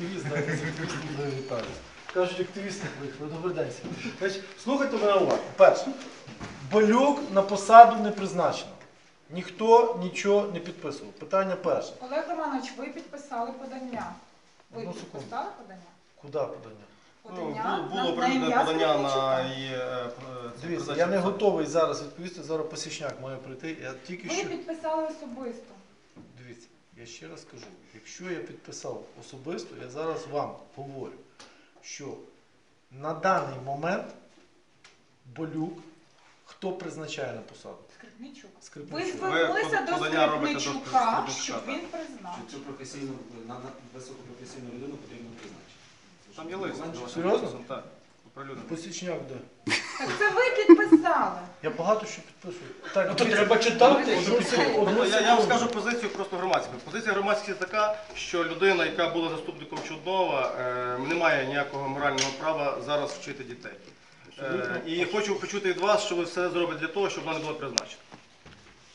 активіст. Кажуть, активісти виїхали. Добрий день. слухайте мене уважно. Перше, Балюк на посаду не призначено. Ніхто нічого не підписував. Питання перше. Олег Романович, ви підписали подання. Ви Одну секунду. підписали подання? Куди подання? Ну, було на- на оприлюднене ім'я подання на Скрипничука. її е, про- це Дивіться, я не готовий зараз відповісти. Зараз посічняк має прийти. Я тільки Ви що. підписали особисто. Дивіться, я ще раз кажу, якщо я підписав особисто, я зараз вам говорю, що на даний момент Болюк, хто призначає на посаду? Скрипничук. Ви Скрипничук. звернулися до подання робите до Скрипничука, Скрипничука, щоб він Що призначив. цю професійну, на, на високопрофесійну людину потрібно призначити. Там є лист. Серйозно? Так, оприлюднений. Посічняк де? Так це ви підписали. Я багато що підписую. Так, Ну, то дивіться, треба читати. одну секунду, одну Ну, я, я вам секунду. скажу позицію просто громадську. Позиція громадськості така, що людина, яка була заступником Чуднова, е, не має ніякого морального права зараз вчити дітей. Е, і хочу почути від вас, що ви все зробите для того, щоб вона не була призначена.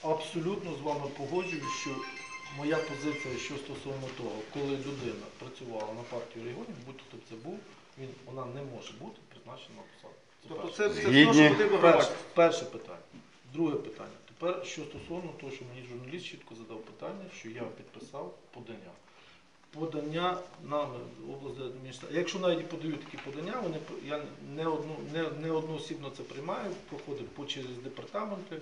Абсолютно з вами погоджуюсь, що моя позиція, що стосовно того, коли людина працювала на партію регіонів, будь-то це був, він, вона не може бути призначена на посаду. Тобто це, це все, Згідні. що потрібно Перше, громадськості. перше питання. Друге питання. Тепер, що стосовно того, що мені журналіст чітко задав питання, що я підписав подання. Подання на облдержадміністрацію. Якщо навіть і подають такі подання, вони я не одну не, не одноосібно це приймаю, проходить по через департаменти,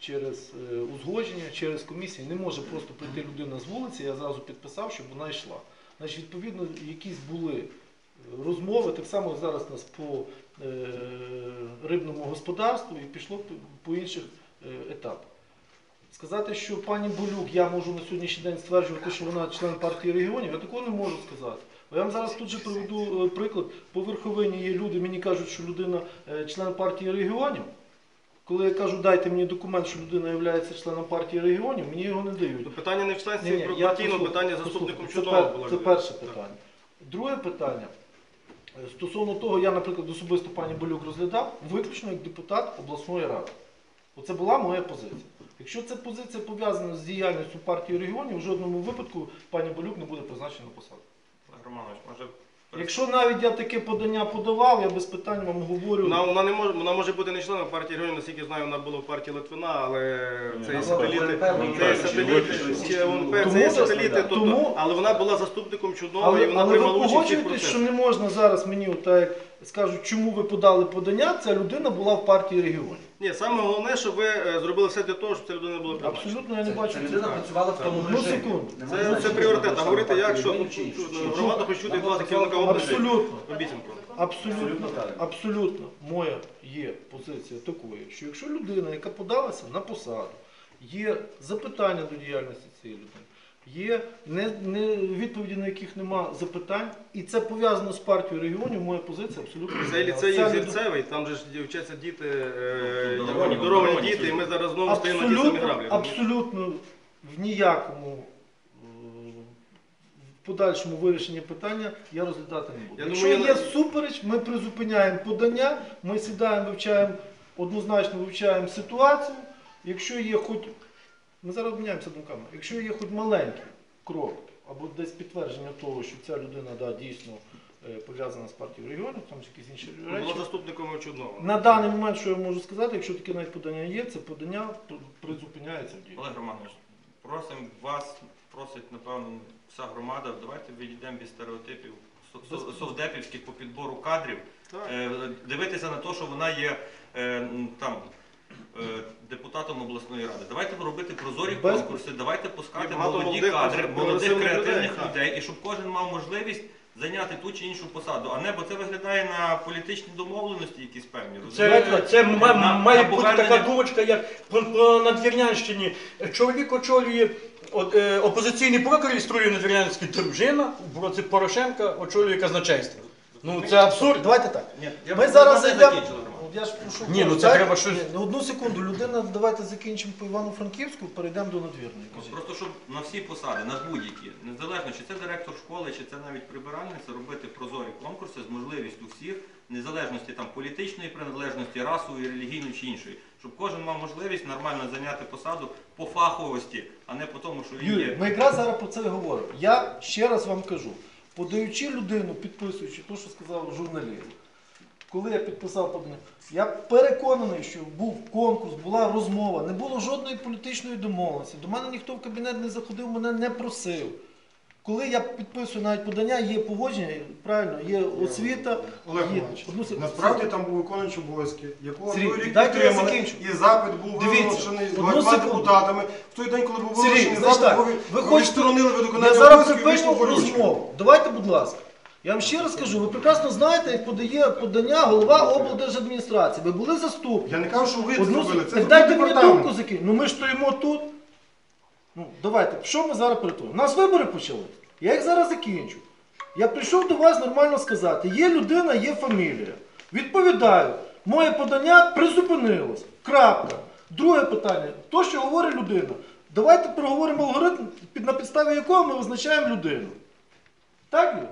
через е, узгодження, через комісії. Не може просто прийти людина з вулиці, я зразу підписав, щоб вона йшла. Значить, відповідно, якісь були розмови, так само зараз у нас по е, рибному господарству і пішло по- інших е, етапах. Сказати, що пані Болюк, я можу на сьогоднішній день стверджувати, що вона член партії регіонів, я такого не можу сказати. Бо я вам зараз тут же приведу е, приклад. По верховині є люди, мені кажуть, що людина член партії регіонів. Коли я кажу, дайте мені документ, що людина є членом партії регіонів, мені його не дають. То питання не в членстві партійного, послухаю, питання заступником було. Це перше питання. Друге питання. Стосовно того, я, наприклад, особисто пані Болюк розглядав виключно як депутат обласної ради. Оце була моя позиція. Якщо ця позиція пов'язана з діяльністю партії регіонів, в жодному випадку пані Болюк не буде призначена на посаду. Романович, може Якщо навіть я таке подання подавав, я без питань вам говорю. Вона, вона, не може, вона може бути не членом партії регіонів, наскільки знаю, вона була в партії Литвина, але це є сателіти, це є сателіти, чи ОНП, це є Тому- сателіти, тобто, тому- але вона була заступником Чуднова і Але, вона але ви приймала участь цих погоджуєтесь, що процесах. не можна зараз мені, отак, як скажуть, чому ви подали подання, ця людина була в партії регіонів. Ні, саме головне, що ви е, зробили все для того, щоб ця людина була призначена. Абсолютно я не бачу. Ця людина працювала в тому Ну, режимі. секунду. Це, це пріоритет. А говорити як, що чи ну, громада хочуть від вас як керівника області. Абсолютно. Обіцянку. Абсолютно, Абсолютно правильно. абсолютно моя є позиція такою, що якщо людина, яка подалася на посаду, є запитання до діяльності цієї людини, є не, не, відповіді, на яких нема запитань, і це пов'язано з партією регіонів, моя позиція абсолютно. Цей зрозуміла. ліцей є зірцевий, там же ж вчаться діти, е, обдаровані обдаровані діти, і ми зараз знову стоїмо на ті самі Абсолютно, граблі. абсолютно в ніякому е, в подальшому вирішенні питання я розглядати не буду. Я Якщо думаю, є я- супереч, ми призупиняємо подання, ми сідаємо, вивчаємо, однозначно вивчаємо ситуацію. Якщо є хоч, ми зараз обміняємося думками, якщо є хоч маленький крок або десь підтвердження того, що ця людина да, дійсно е, пов'язана з партією регіонів, там якісь інші речі. Була заступником Чуднова. На даний момент, що я можу сказати, якщо таке навіть подання є, це подання призупиняється в дії. Олег Романович, просимо вас, просить, напевно, вся громада, давайте відійдемо від стереотипів со- со- совдепівських по підбору кадрів, Так. Е, дивитися на те, що вона є е, там. Е, Депутатом обласної ради. Давайте робити прозорі Без- конкурси, давайте пускати І багато молоді молодих, кадри, молодих креативних людей, так. людей, і щоб кожен мав можливість зайняти ту чи іншу посаду. А не, бо це виглядає на політичні домовленості якісь певні. розумієте? Це, це ма- На- має на бути повернення- така думочка, як по Надвірнянщині. Чоловік очолює от, е, опозиційний блок реєструє Надвірнянський дружина, в році Порошенка очолює казначейство. Ну це абсурд. Давайте так. Ні, я Ми зараз не зайдемо. закінчили, Роман. Я ж прошу. Ні, ну це треба щось- Ні, ну, одну секунду. Людина, давайте закінчимо по Івано-Франківську, перейдемо до надвірної. Просто щоб на всі посади, на будь-які, незалежно чи це директор школи, чи це навіть прибиральниця, робити прозорі конкурси з можливістю всіх, незалежності там політичної приналежності, расової, релігійної чи іншої, щоб кожен мав можливість нормально зайняти посаду по фаховості, а не по тому, що він Юрій, є. ми якраз зараз про це і говоримо. Я ще раз вам кажу. подаючи людину, підписуючи те, що сказав журналіст, коли я підписав подання, я переконаний, що був конкурс, була розмова, не було жодної політичної домовленості. До мене ніхто в кабінет не заходив, мене не просив. Коли я підписую навіть подання, є погодження, правильно, є освіта. Олег є- Іванович, Одну насправді там був виконуючий обов'язки, якого Сергій, той рік дайте я підтримали, закінчу. і запит був Дивіться, вилучений одну багатьма секунду. депутатами. В той день, коли був Сергій, вилучений значить запит, так, ви, ви ви хочете- відсторонили виконання зараз обов'язків і вийшов Горючий. розмову. Давайте, будь ласка. Я вам ще раз кажу, ви прекрасно знаєте, як подає подання голова облдержадміністрації. Ви були заступник. Я не кажу, що ви це Одну зробили, це Так зробив дайте мені департамент. думку закинути. Ну ми ж стоїмо тут. Ну, давайте, що ми зараз перетворимо? У нас вибори почали. Я їх зараз закінчу. Я прийшов до вас нормально сказати. Є людина, є фамілія. Відповідаю, моє подання призупинилось. Крапка. Друге питання. То, що говорить людина. Давайте проговоримо алгоритм, під- на підставі якого ми визначаємо людину. Так, Юрій?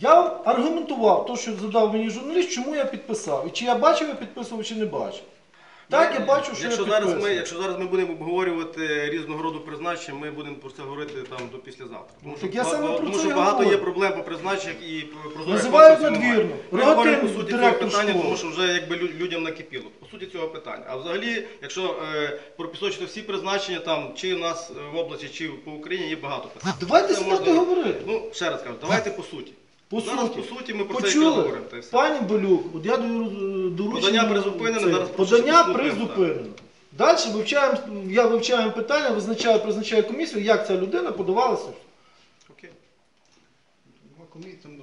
Я аргументував те, що задав мені журналіст, чому я підписав. І чи я бачив, я підписував, чи не бачив. Так, я бачу, що якщо я зараз ми, якщо зараз ми будемо обговорювати різного роду призначення, ми будемо про це говорити там до післязавтра. Тому що, Так я ба- саме ба- про тому це що і багато говорю. є проблем по призначеннях і про прозорих Називають конкурсів немає. надвірно. Ми говоримо по суті цього директор питання, школи. тому що вже якби лю- людям накипіло. По суті цього питання. А взагалі, якщо е, пропісочити всі призначення там чи в нас в області, чи по Україні, є багато питань. Давайте Це сідати говорити. Ну, ще раз кажу, давайте по суті. По зараз суті. по суті ми про це і Почули? говоримо. та й все. Пані Болюк, от я даю доручення. Подання призупинене, це, зараз просто Подання послухаємо, призупинено. Далі вивчаємо, я вивчаю питання, визначаю, призначаю комісію, як ця людина подавалася. Окей.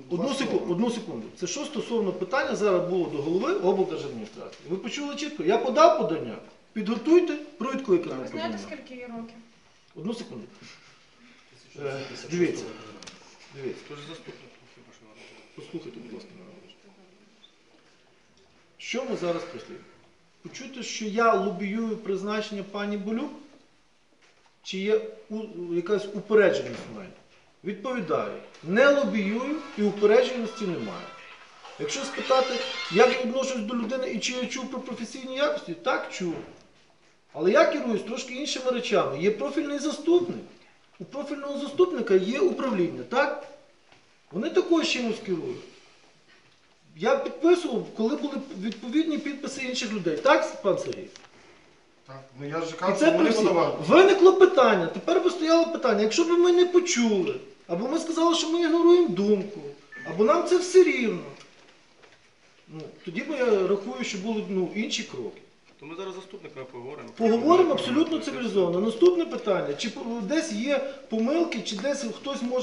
Одну секунду, одну секунду. Це що стосовно питання зараз було до голови облдержадміністрації. Ви почули чітко? Я подав подання. Підготуйте про відкликання Ви подання. знаєте, скільки їй років? Одну секунду. Е, дивіться. Дивіться. Тож заступник. Послухайте, будь ласка. Що ми зараз прийшли? Почути, що я лобіюю призначення пані Болюк? Чи є у- якась упередженість в мене? Відповідаю, не лобіюю і упередженості немає. Якщо спитати, як я відношусь до людини і чи я чув про професійні якості, так чув. Але я керуюсь трошки іншими речами. Є профільний заступник. У профільного заступника є управління, так? Вони також чимось керують. Я підписував, коли були відповідні підписи інших людей. Так, пан Сергій? Так, ну я ж І кажу, це що при вони всіх. подавали. Виникло питання. Тепер би стояло питання. Якщо б ми не почули, або ми сказали, що ми ігноруємо думку, або нам це все рівно. Ну, тоді би я рахую, що були ну, інші кроки. То ми зараз заступниками поговоримо. Поговоримо абсолютно цивілізовано. Наступне питання: чи по- десь є помилки, чи десь хтось може.